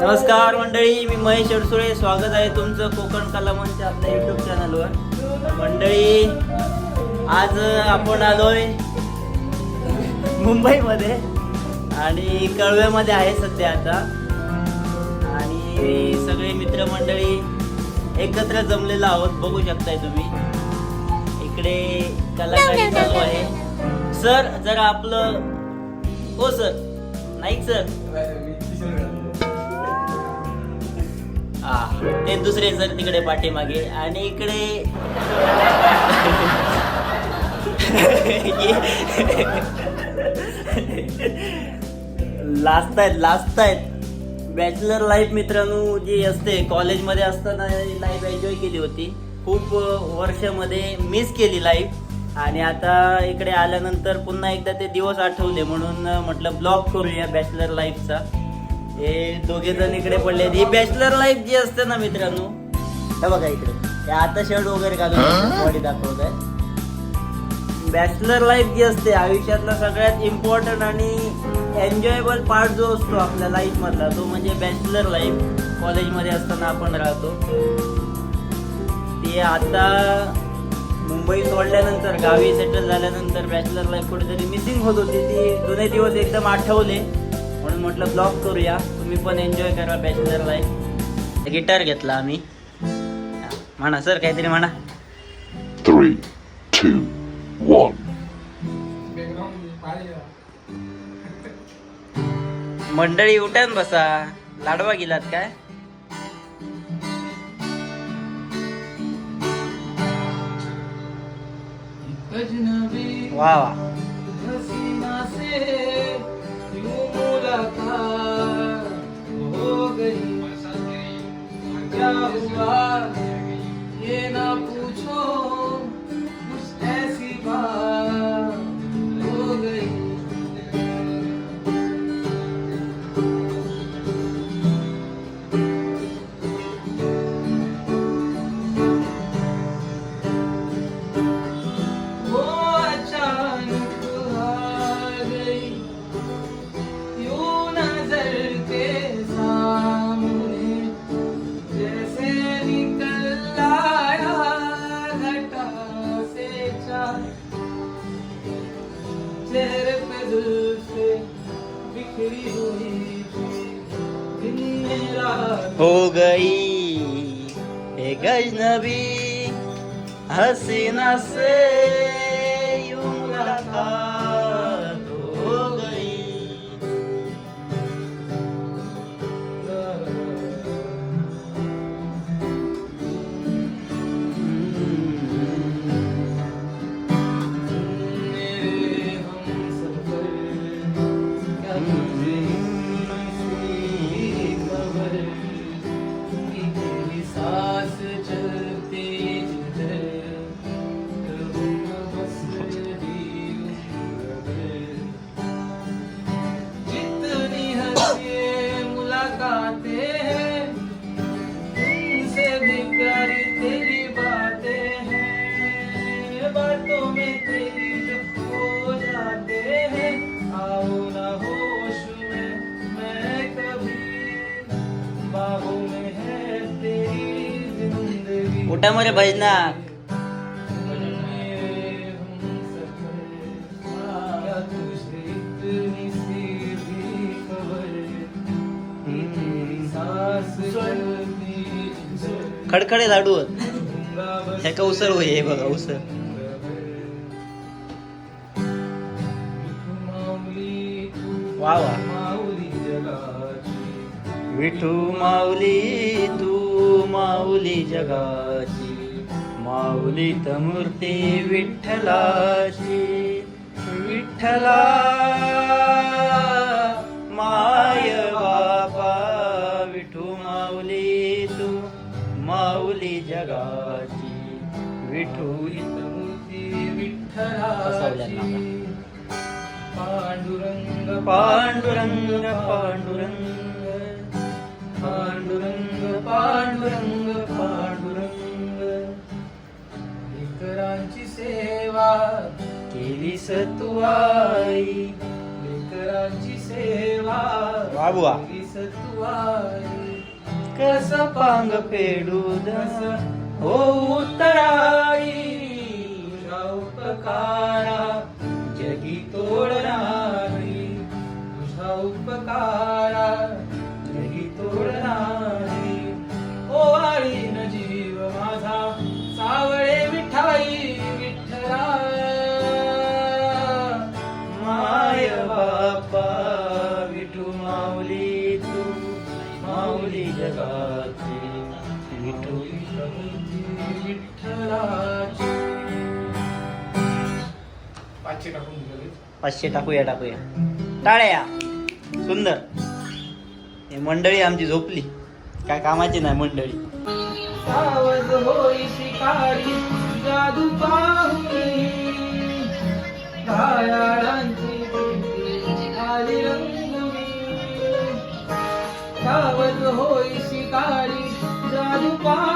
नमस्कार मंडळी मी महेश अडसुळे. स्वागत आहे तुमचं कोकण कला मंच आपल्या युट्यूब चॅनलवर मंडळी आज आपण आलोय मुंबईमध्ये आणि कळव्यामध्ये आहे सध्या आता. आणि सगळे मित्रमंडळी एकत्र जमलेलो आहोत बघू शकताय तुम्ही. इकडे कलाकारी चालू आहे. सर जरा आपलं हो सर. नाईक सर. हा. ते दुसरे जर तिकडे पाठीमागे आणि इकडे लाजतायत लाजतायत बॅचलर लाईफ मित्रांनो जी असते कॉलेजमध्ये असताना लाईफ एन्जॉय केली होती. खूप वर्षामध्ये मिस केली लाईफ आणि आता इकडे आल्यानंतर पुन्हा एकदा ते दिवस आठवले म्हणून म्हटलं ब्लॉग करूया बॅचलर लाईफचा हे दोघे जण इकडे पडले ही बॅचलर लाईफ जी असते ना मित्रांनो हे बघा इकडे. हे आता शर्ट वगैरे घालून बॉडी दाखवत आहे. बॅचलर लाईफ जी असते आयुष्यातला सगळ्यात इम्पॉर्टंट आणि एन्जॉयबल पार्ट जो असतो आपल्या लाईफ मधला तो म्हणजे बॅचलर लाईफ कॉलेजमध्ये असताना आपण राहतो. ते आता मुंबई सोडल्यानंतर गावी सेटल झाल्यानंतर बॅचलर लाईफ कुठेतरी मिसिंग होत होती. ती जुने दिवस एकदम आठवले. म्हणून म्हटलं ब्लॉग करूया. तुम्ही पण एन्जॉय करा बॅचलर लाईफ गिटार घेतला आम्ही. म्हणा सर काहीतरी म्हणा. Three, two, one. मंडळी उठान बसा. लाडवा गेलात काय? वा वा. O que Oh, हे गजनबी हसीना से चलती भजनाक. खडखडे लाडू ह्याका उसर होय हे बघा उसर वा वा. माऊली जगाची विठू माऊली तू माऊली जगाची. माऊली मूर्ती विठ्ठलाची. विठ्ठला माय बापा विठू माऊली तू माऊली जगाची. विठू मूर्ती विठ्ठलाची. पांडुरंग पांडुरंग पांडुरंग. पांडुरंग पांडुरंग पांडुरंग. लेकरांची सेवा केलीस तू आई लेकरांची सेवा. केलीस तू आई कस पांग फेडू कस हो उतराई तुझा उपकारा विठ्ठलाची पाचशे टाकून दिले पाचशे टाकूया टाकूया. टाळ्या. सुंदर. ही मंडळी आमची झोपली. काय कामाची नाही मंडळी. सावध होई शिकारी जादू पाहुणी. घायाळांची पिंडी आली रंगुनी सावध होई शिकारी जादू पाहुणी.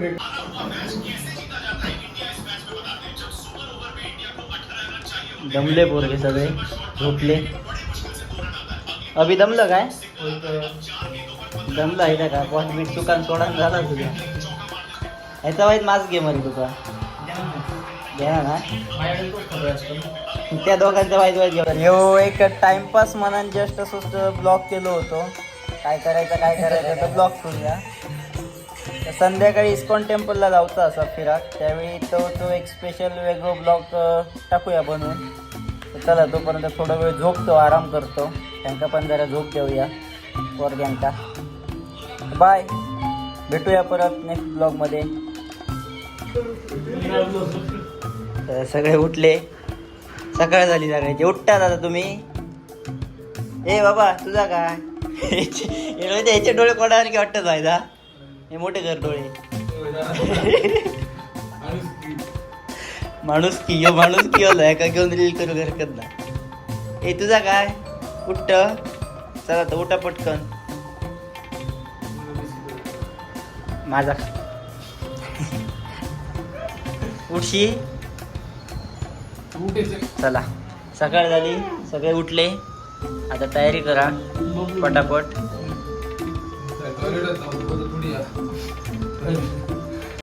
पाठ दमले पोरगे सगळे झोपले. अभि दमलं काय? दमलं आहे का? पॉट मीठ दुकान सोडा झाला तुझ्या ह्याचा वाईट मास्क घे मरे तुका. घ्या ना. त्या दोघांचा वाईट वाईट घेऊन हो एक टाइमपास म्हणून जस्ट असं ब्लॉक केलो होतो. काय करायचं काय करायचं तर ब्लॉक करूया. संध्याकाळी इस्कॉन टेम्पलला जाऊचा असा फिराक त्यावेळी तो तो एक स्पेशल वेगळं ब्लॉग टाकूया बनवून. चला तोपर्यंत थोडा वेळ झोपतो आराम करतो. त्यांका पण जरा झोप देऊया पोरग्यांका बाय भेटूया परत नेक्स्ट ब्लॉगमध्ये सगळे उठले. सकाळ झाली सगळ्याची उठतात आता तुम्ही. ए बाबा तुझा काय? याचे डोळे कोणासारखे वाटत जायचा हे मोठे कर डोळे. माणूस की यो माणूस की होलाय का घेऊन रील करू हरकत ना ए तुझा काय? उठ. चला तर उठा पटकन. माझा. उठशी. चला. सकाळ झाली. सगळे उठले. आता तयारी करा. पटापट. Thank you.